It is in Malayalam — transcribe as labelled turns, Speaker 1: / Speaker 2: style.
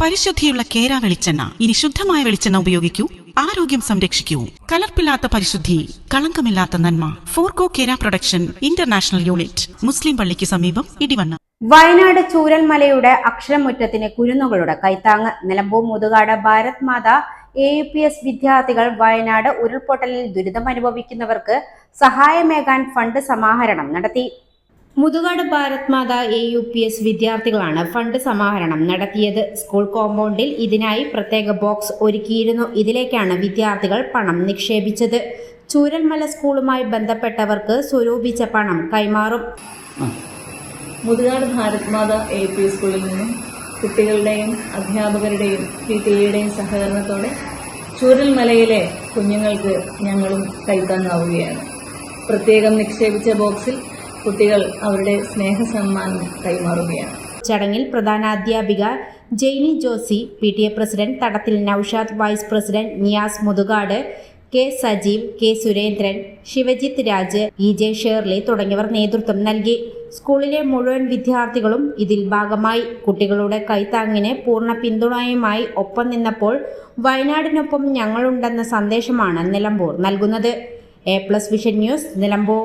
Speaker 1: പരിശുദ്ധിയുള്ള കേര വെളിച്ചെണ്ണ ഇനി ശുദ്ധമായ വെളിച്ചെണ്ണ ഉപയോഗിക്കൂ. ആരോഗ്യം സംരക്ഷിക്കൂ. കലർപ്പില്ലാത്ത പരിശുദ്ധി കളങ്കമില്ലാത്ത നന്മ. ഫോർകോ കേര പ്രൊഡക്ഷൻ ഇന്റർനാഷണൽ യൂണിറ്റ് മുസ്ലിം പള്ളിക്ക് സമീപം ഇടിവണ്ണ.
Speaker 2: വയനാട് ചൂരൽമലയുടെ അക്ഷരമുറ്റത്തിന് കുരുന്നുകളുടെ കൈത്താങ് Nilambur Muthukad Bharat Matha A U P S വിദ്യാർത്ഥികൾ വയനാട് ഉരുൾപൊട്ടലിൽ ദുരിതമനുഭവിക്കുന്നവർക്ക് സഹായമേകാൻ ഫണ്ട് സമാഹരണം നടത്തി. Muthukad Bharat Matha A U P S വിദ്യാർത്ഥികളാണ് ഫണ്ട് സമാഹരണം നടത്തിയത്. സ്കൂൾ കോമ്പൗണ്ടിൽ ഇതിനായി പ്രത്യേക ബോക്സ് ഒരുക്കിയിരുന്നു. ഇതിലേക്കാണ് വിദ്യാർത്ഥികൾ പണം നിക്ഷേപിച്ചത്. ചൂരൽമല സ്കൂളുമായി ബന്ധപ്പെട്ടവർക്ക് സ്വരൂപിച്ച പണം കൈമാറും.
Speaker 3: മുതുകാട് ഭാരത് മാത എ പി സ്കൂളിൽ നിന്നും കുട്ടികളുടെയും അധ്യാപകരുടെയും പി ടി എയുടെയും സഹകരണത്തോടെ ചൂരൽമലയിലെ കുഞ്ഞുങ്ങൾക്ക് ഞങ്ങളും കൈത്താങ്ങാവുകയാണ്. പ്രത്യേകം നിക്ഷേപിച്ച ബോക്സിൽ കുട്ടികൾ അവരുടെ സ്നേഹസമ്മാനം കൈമാറുകയാണ്.
Speaker 2: ചടങ്ങിൽ പ്രധാന അധ്യാപിക Jaini Josy P T A president Thadathil Noushad vice president Niyas Muthukad K Sajeev K Surendran Sivajith Raj E J Shirley തുടങ്ങിയവർ നേതൃത്വം നൽകി. സ്കൂളിലെ മുഴുവൻ വിദ്യാർത്ഥികളും ഇതിൽ ഭാഗമായി. കുട്ടികളുടെ കൈത്താങ്ങിന് പൂർണ പിന്തുണയുമായി ഒപ്പം നിന്നപ്പോൾ വയനാടിനൊപ്പം ഞങ്ങളുണ്ടെന്ന സന്ദേശമാണ് നിലമ്പൂർ നൽകുന്നത്. A plus vision news Nilambur.